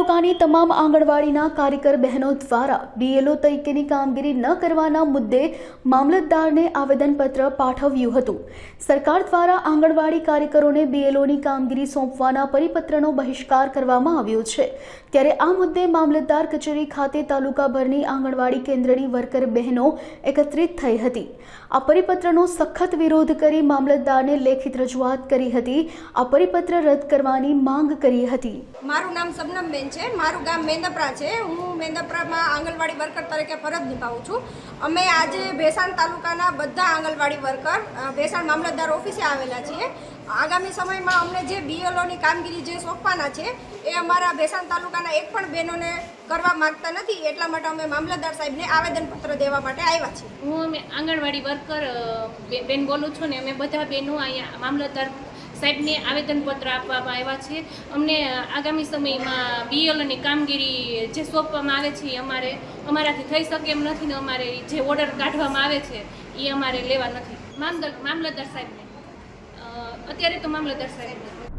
તાલુકાની તમામ આંગણવાડીના કાર્યકર બહેનો દ્વારા બીએલઓ તરીકેની કામગીરી ન કરવાના મુદ્દે મામલતદારને આવેદનપત્ર પાઠવ્યું હતું. સરકાર દ્વારા આંગણવાડી કાર્યકરોને બીએલઓની કામગીરી સોંપવાના પરિપત્રનો બહિષ્કાર કરવામાં આવ્યો છે. ત્યારે આ મુદ્દે મામલતદાર કચેરી ખાતે તાલુકાભરની આંગણવાડી કેન્દ્રની વર્કર બહેનો એકત્રિત થઈ હતી. આ પરિપત્રનો સખત વિરોધ કરી મામલતદારને લેખિત રજૂઆત કરી હતી. આ પરિપત્ર રદ કરવાની માંગ કરી હતી. મારું નામ સબનમબેન છે. મારું ગામ મેંદપરા છે. હું મેંદપરામાં આંગણવાડી વર્કર તરીકે ફરજ નિભાવું છું. અમે આજે ભેસાણ તાલુકાના બધા આંગણવાડી વર્કર ભેસાણ મામલતદાર ઓફિસે આવેલા છીએ. આગામી સમયમાં અમને જે બીએલઓની કામગીરી જે સોંપવાના છે, એ અમારા ભેસાણ તાલુકાના એક પણ બહેનોને કરવા માગતા નથી. એટલા માટે અમે મામલતદાર સાહેબને આવેદનપત્ર દેવા માટે આવ્યા છીએ. હું અમે આંગણવાડી વર્કર બેન બોલું છું ને, અમે બધા બહેનો અહીંયા મામલતદાર સાહેબને આવેદનપત્ર આપવામાં આવ્યા છે. અમને આગામી સમયમાં બીએલની કામગીરી જે સોંપવામાં આવે છે એ અમારે, અમારાથી થઈ શકે એમ નથી ને અમારે જે ઓર્ડર કાઢવામાં આવે છે એ અમારે લેવા નથી. મામલત મામલતદાર સાહેબને. અત્યારે તો મામલતદાર સાહેબ